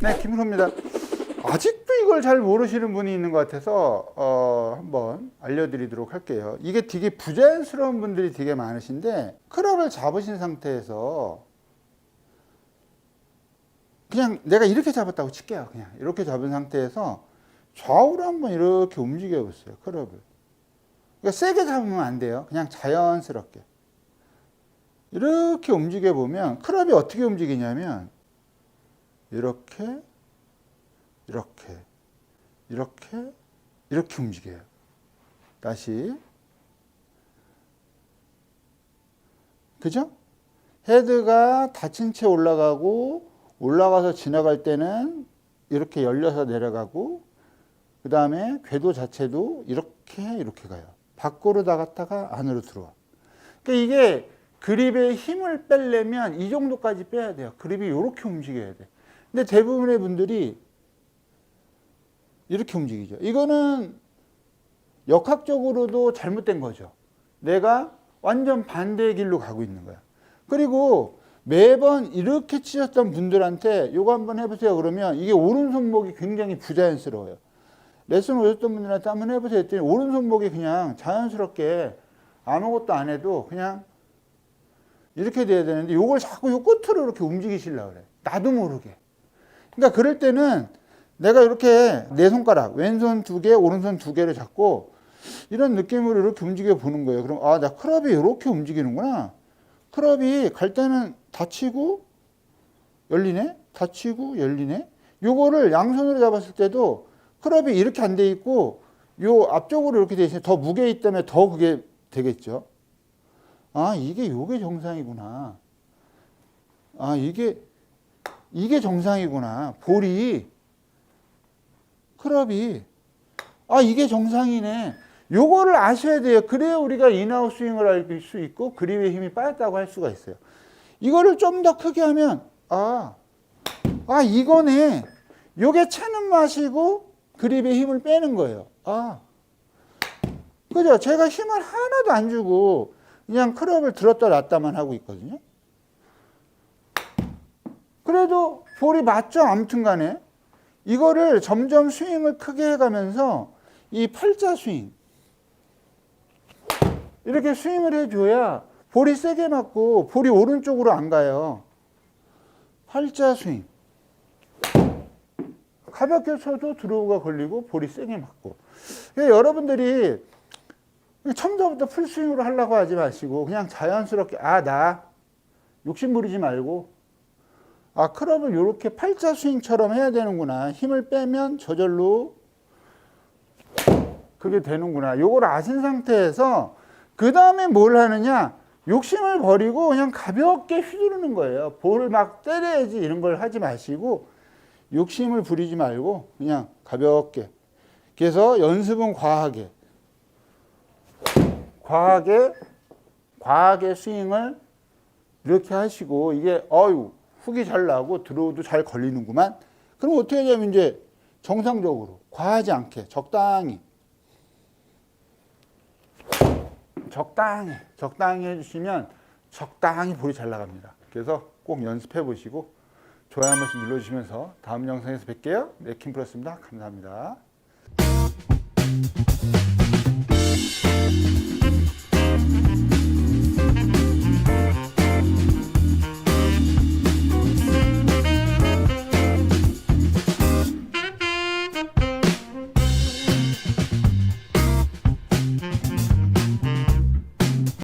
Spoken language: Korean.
네, 김훈호입니다. 아직도 이걸 잘 모르시는 분이 있는 것 같아서 어, 한번 알려드리도록 할게요. 이게 되게 부자연스러운 분들이 되게 많으신데 클럽을 잡으신 상태에서 그냥 내가 이렇게 잡았다고 칠게요. 그냥 이렇게 잡은 상태에서 좌우로 한번 이렇게 움직여 보세요. 클럽을. 그러니까 세게 잡으면 안 돼요. 그냥 자연스럽게. 이렇게 움직여 보면 클럽이 어떻게 움직이냐면 이렇게 이렇게 이렇게 이렇게 움직여요. 다시 그죠? 헤드가 닫힌 채 올라가고 올라가서 지나갈 때는 이렇게 열려서 내려가고 그 다음에 궤도 자체도 이렇게 이렇게 가요. 밖으로 나갔다가 안으로 들어와. 그러니까 이게 그립의 힘을 빼려면 이 정도까지 빼야 돼요. 그립이 이렇게 움직여야 돼. 근데 대부분의 분들이 이렇게 움직이죠. 이거는 역학적으로도 잘못된 거죠. 내가 완전 반대의 길로 가고 있는 거야. 그리고 매번 이렇게 치셨던 분들한테 이거 한번 해보세요. 그러면 이게 오른손목이 굉장히 부자연스러워요. 레슨 오셨던 분들한테 한번 해보세요. 했더니 오른손목이 그냥 자연스럽게 아무것도 안 해도 그냥 이렇게 돼야 되는데 이걸 자꾸 요 끝으로 이렇게 움직이시려고 그래. 나도 모르게. 그러니까 그럴 때는 내가 이렇게 내 손가락, 왼손 두 개, 오른손 두 개를 잡고 이런 느낌으로 이렇게 움직여 보는 거예요. 그럼 아, 나 클럽이 이렇게 움직이는구나. 클럽이 갈 때는 닫히고 열리네, 닫히고 열리네. 요거를 양손으로 잡았을 때도 클럽이 이렇게 안 돼 있고 요 앞쪽으로 이렇게 돼 있어요. 더 무게 있다면 더 그게 되겠죠. 아, 이게 요게 정상이구나. 아, 이게 이게 정상이구나. 볼이 클럽이 아 이게 정상이네. 요거를 아셔야 돼요. 그래야 우리가 인아웃 스윙을 알 수 있고 그립의 힘이 빠졌다고 할 수가 있어요. 이거를 좀 더 크게 하면 아, 아 이거네. 요게 차는 맛이고 그립의 힘을 빼는 거예요. 아, 그죠? 제가 힘을 하나도 안 주고 그냥 클럽을 들었다 놨다만 하고 있거든요. 그래도 볼이 맞죠? 아무튼 간에. 이거를 점점 스윙을 크게 해가면서 이 팔자 스윙. 이렇게 스윙을 해줘야 볼이 세게 맞고 볼이 오른쪽으로 안 가요. 팔자 스윙. 가볍게 쳐도 드로우가 걸리고 볼이 세게 맞고. 여러분들이 처음부터 풀스윙으로 하려고 하지 마시고 그냥 자연스럽게 아 나 욕심 부리지 말고 아 클럽을 이렇게 팔자 스윙처럼 해야 되는구나. 힘을 빼면 저절로 그게 되는구나. 요걸 아신 상태에서 그 다음에 뭘 하느냐? 욕심을 버리고 그냥 가볍게 휘두르는 거예요. 볼을 막 때려야지 이런 걸 하지 마시고 욕심을 부리지 말고 그냥 가볍게. 그래서 연습은 과하게. 과하게 과하게 스윙을 이렇게 하시고 이게 어유 훅이 잘 나고 들어오도 잘 걸리는구만. 그럼 어떻게 하냐면 이제 정상적으로 과하지 않게 적당히 적당히 적당히 해주시면 적당히 볼이 잘 나갑니다. 그래서 꼭 연습해 보시고 좋아요 한 번씩 눌러주시면서 다음 영상에서 뵐게요. 네, 킴 플러스입니다. 감사합니다.